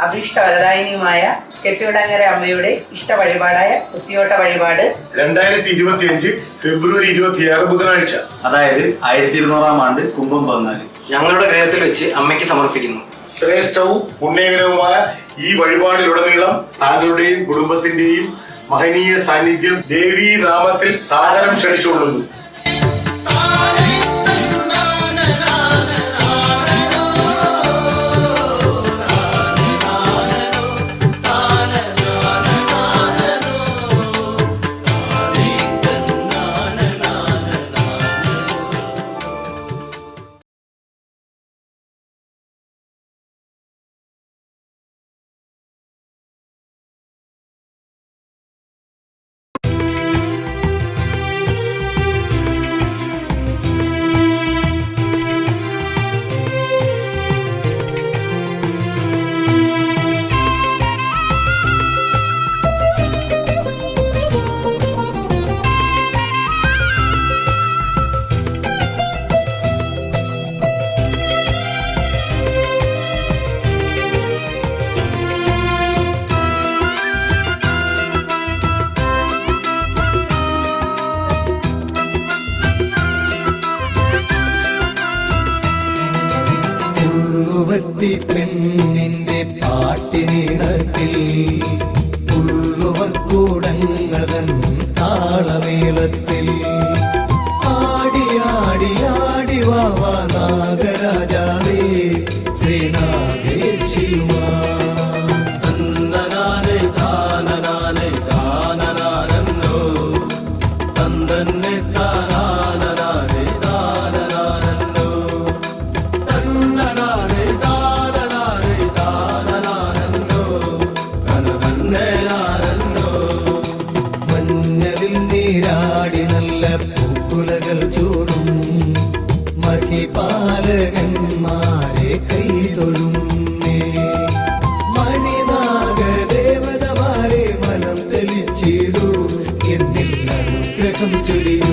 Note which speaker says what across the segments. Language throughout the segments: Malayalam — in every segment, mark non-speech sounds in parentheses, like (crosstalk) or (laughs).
Speaker 1: അഭീഷ്ടവരദായിനിയുമായ ചെട്ടിവിടാങ്ങര അമ്മയുടെ ഇഷ്ട വഴിപാടായ കുത്തിയോട്ട വഴിപാട്.
Speaker 2: രണ്ടായിരത്തി ഇരുപത്തി അഞ്ച് ഫെബ്രുവരി ഇരുപത്തിയാറ് ബുധനാഴ്ച.
Speaker 3: അതായത് ആയിരത്തി ഇരുന്നൂറാം ആണ്ട് കുംഭം പതിനാല്.
Speaker 4: ഞങ്ങളുടെ ഗ്രഹത്തിൽ വെച്ച് അമ്മയ്ക്ക് സമർപ്പിക്കുന്നു.
Speaker 2: ശ്രേഷ്ഠവും പുണ്യകരവുമായ ഈ വഴിപാടിലുടനീളം താങ്കളുടെയും കുടുംബത്തിന്റെയും മഹനീയ സാന്നിധ്യം ദേവീ നാമത്തിൽ സാദരം ക്ഷണിച്ചുകൊള്ളുന്നു.
Speaker 5: ഉള്ളുവത്തി ചൂടും മഹിപാലകന്മാരെ കൈതൊഴും മണിനാഗദേവതമാരെ മനം തെളിച്ചിടൂ. എന്നിൽ അനുഗ്രഹം ചൊരിയൂ.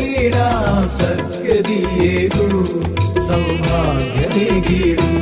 Speaker 6: നേടാം സദ്ഗതിയേതു സൗഭാഗ്യമേകിടും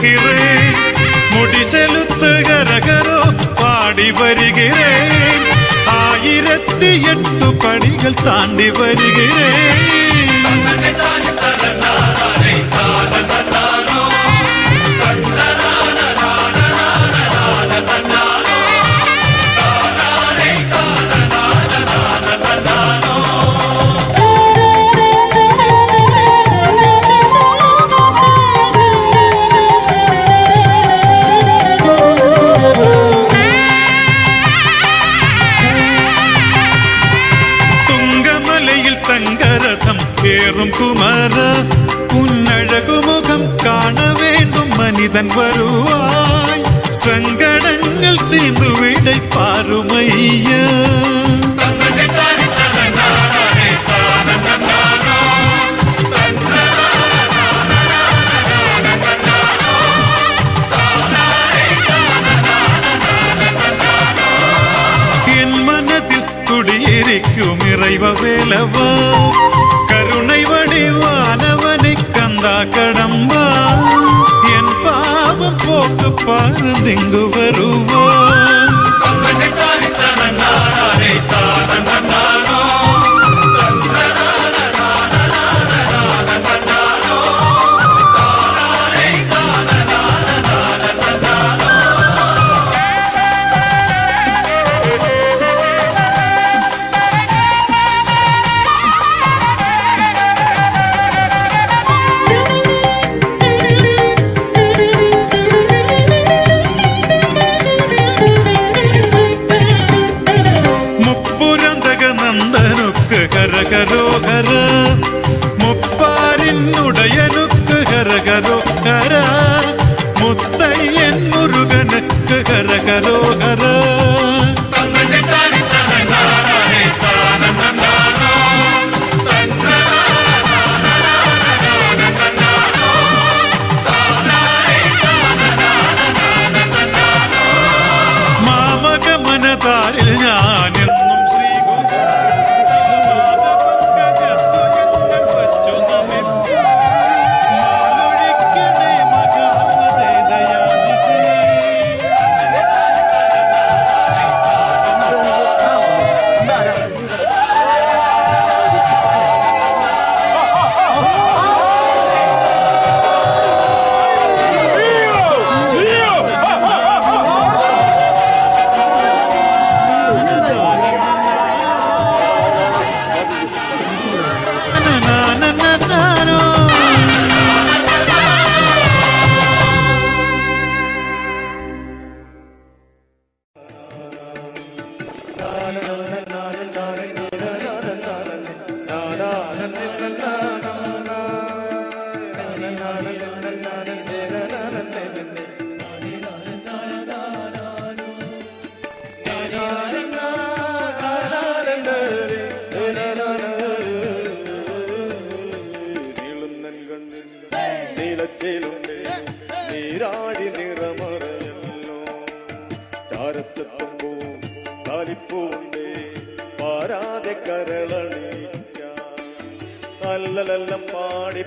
Speaker 6: வருகிறேன். முடி செலுத்து
Speaker 7: கரகரோ பாடி வருகிறேன். ஆயிரத்தி எட்டு படிகள் தாண்டி வருகிறேன். Yeah.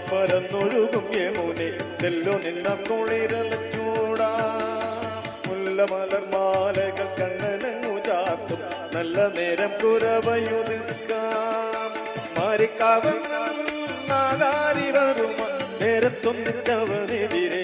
Speaker 7: പരന്നൊഴുകും യമുനെ തെല്ലോ നിന്ന കുളിരല ചൂടാ. മുല്ല മലർമാലകൾ കണ്ണനങ്ങു ചാത്തും നല്ല നേരം കുറവയുതിർക്കാം മാരിക്കാവൻ നാദാരി വരുമ നേരത്തൊന്നിട്ടവനെതിരെ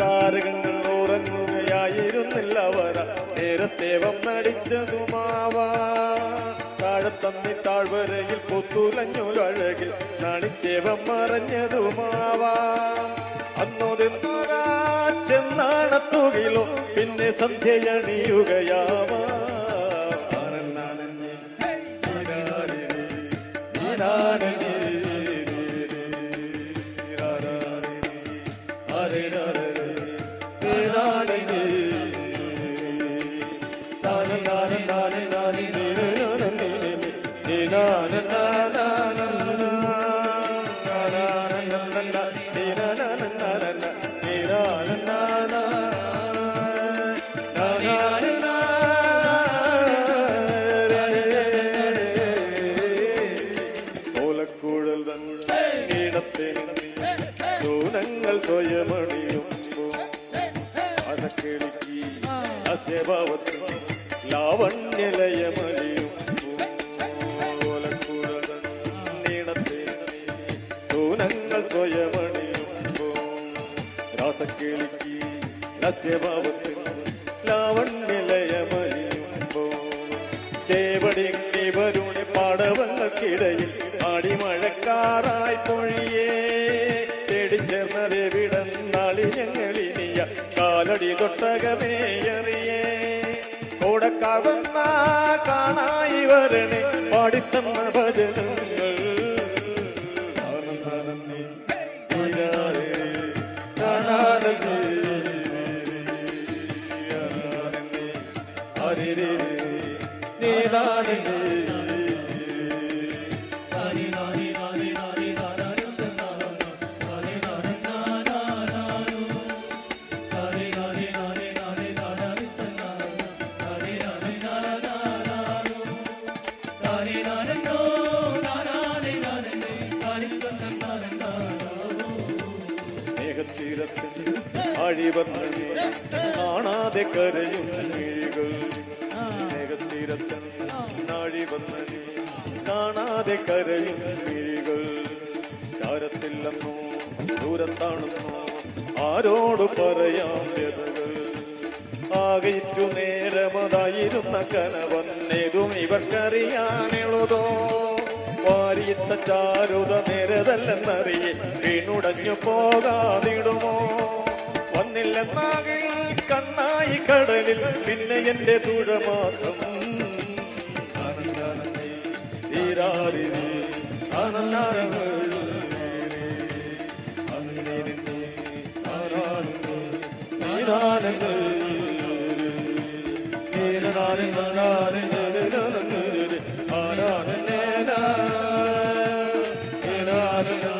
Speaker 7: താരകങ്ങൾ ഉറങ്ങുകയായിരുന്നില്ല വര. നേരത്തെ വന്നടിച്ചതുമാവാ. താഴത്തന്നി താഴ്വരയിൽ പുത്തുലഞ്ഞുലഴകിൽ നണിച്ചേവം മറഞ്ഞതുമാവാ അന്നൊതെന്നുകാച്ചെന്നാണത്തുകിലോ പിന്നെ സന്ധ്യയണിയുകയാവാ. കാണായി വരണേ. പാടിത്തന്ന ഭജനം. കാണാതെ കരയും മിഴികൾ. ചാരത്തില്ലെന്നോ ദൂരത്താണെന്നോ ആരോട് പറയാം വ്യതകൾ. ആകയിറ്റു നേരമതായിരുന്ന കനവന്നേതും ഇവർക്കറിയാനെളുതോ വാരിയിട്ട ചാരുത നേരതല്ലെന്നറിയെ വീണുടഞ്ഞു പോകാതിടുമോ? വന്നില്ലെന്നാകിൽ കണ്ണായി കടലിൽ പിന്നെ എന്റെ തുഴ മാത്രം பாரிரே அனநாரவள் அனுநேரே ஆரானந்தே நீரானந்தே நீரானந்தே ஆரானந்தே ஆரானந்தே நீரானந்தே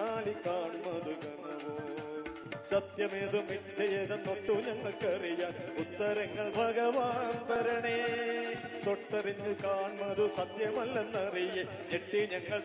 Speaker 7: കണ്ണാടി കാണുന്നത് സത്യമേതും സത്യമേതും തൊട്ടു ഞങ്ങൾക്കറിയാൻ ഉത്തരങ്ങൾ ഭഗവാൻ തരണേ. തൊട്ടറിഞ്ഞു കാണുന്നത് സത്യമല്ലെന്നറിയേ. ഞെട്ടി ഞങ്ങൾ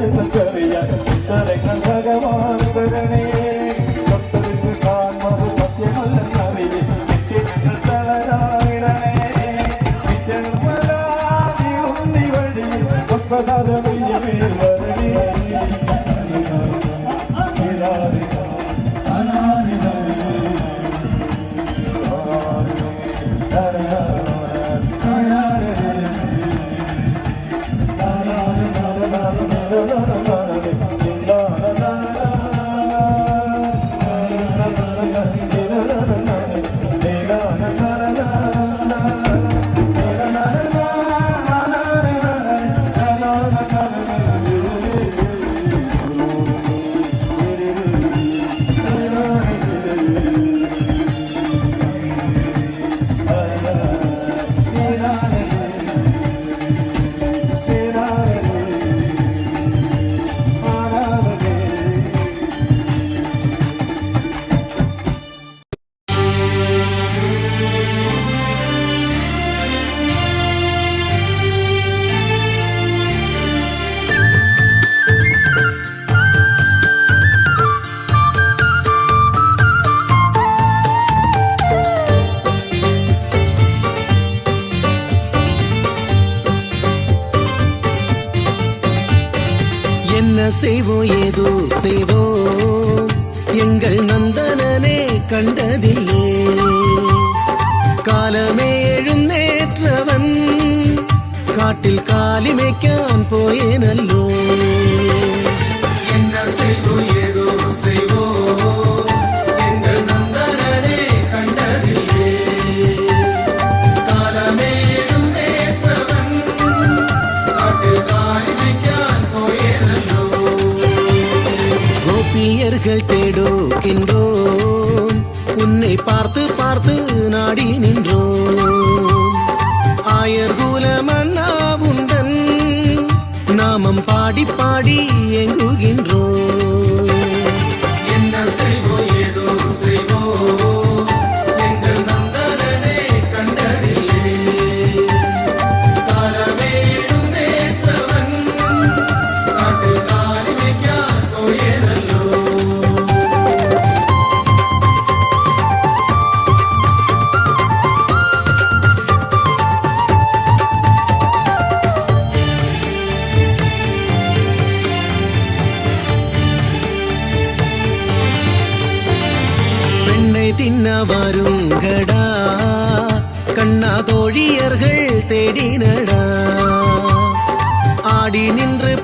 Speaker 7: ഭഗവാൻ (laughs) no.
Speaker 8: செய்வோம் ஏதோ செய்வோம் எங்கள் நந்தனனே கண்டதில்லே. காலமே எழுந்தேற்றவன் காட்டில் காலி போயே நல்லூர் பார்க்கின்றோம் உன்னை பார்த்து பார்த்து நாடி நின்றோம். தோழியர்கள் தேடினடா ஆடி நின்று